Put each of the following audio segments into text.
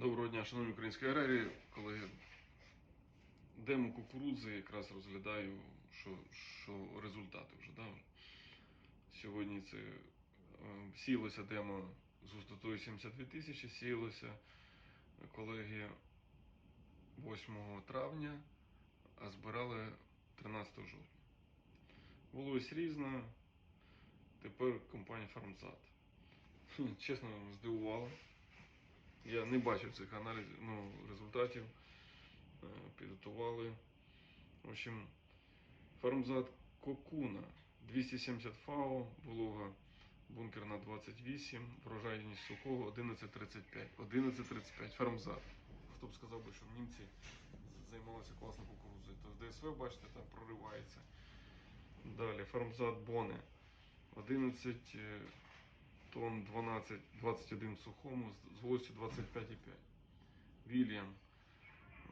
Доброго дня, шановні українські аграрії, колеги. Демо кукурудзи якраз розглядаю, що, що результати вже. Да? Сьогодні це е, сіялося демо з густотою 72 тисячі, сіялося колеги 8 травня, а збирали 13 жовтня. Вологість різна. Тепер компанія Фармсад. Чесно, здивувала. Я не бачив цих аналізів, ну, результатів. Е, Підготували. В общем, фармзат Кокуна 270 ФАО, волога бункерна 28, врожайність сухого 11,35. 11,35 фармзат. Хто б сказав би, що німці займалися класно кукурудзою. То ДСВ, бачите, там проривається. Далі фармзат Боне 11 е, тонн 12, 21 в сухому з вологістю 25,5. Вільям.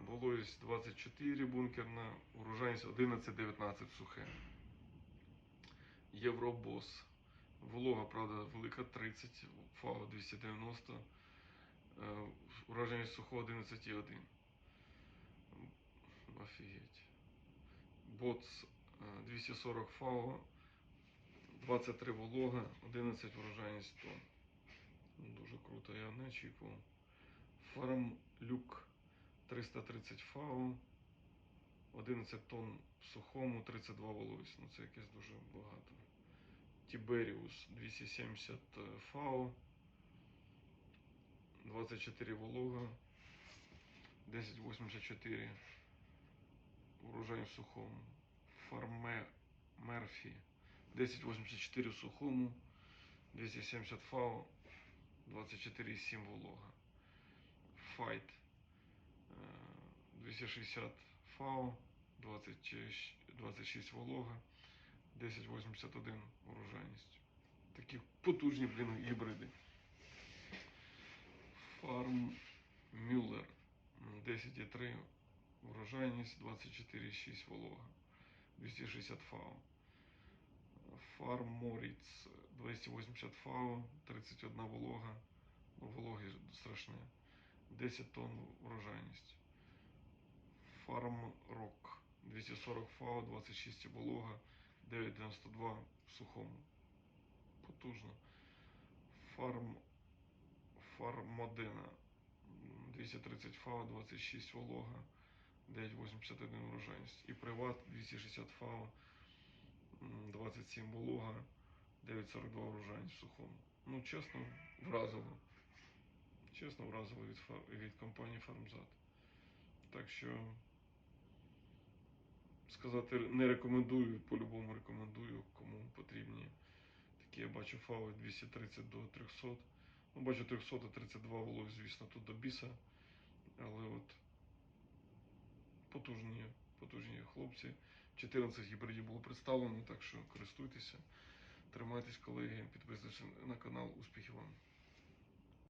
Вологість 24 бункерна, урожайність 11-19 сухе. Євробос. Волога, правда, велика 30, ФАО 290, е, урожайність сухого 11,1. Офігеть. Боц е, 240 ФАО, 23 волога, 11 врожайність тонн. Ну, Дуже круто, я не очікував. Фармлюк 330 ФАО, 11 тонн в сухому, 32 вологість. Ну це якесь дуже багато. Тіберіус 270 ФАО, 24 волога, 1084 урожай в сухому. Фарме Мерфі 1084 в сухому, 270 ФАО, 24,7 волога. Файт е, 260 ФАО, 20 26 волога, 1081 урожайність. Такі потужні, блін, гібриди. Фарм Мюллер 10,3 урожайність, 24,6 волога, 260 ФАО. Фарм Моріц 280 ФАО, 31 волога, ну, вологи страшне, 10 тонн урожайність. Фарм Рок 240 ФАО, 26 волога, 9,92 в сухому. Потужно. Фарм Фармодена 230 ФАО, 26 волога, 9,81 урожайність. І приват 260 ФАО, м, 27 волога, 9,42 урожайність в сухому. Ну, чесно, вразило. Чесно, вразило від, від компанії Фармзат. Так що сказати не рекомендую, по-любому рекомендую, кому потрібні. Такі я бачу фави 230 до 300. Ну, бачу 300 до 32 волов, звісно, тут до біса. Але от потужні, потужні хлопці. 14 гібридів було представлено, так що користуйтеся. Тримайтесь, колеги, підписуйтесь на канал. Успіхів вам!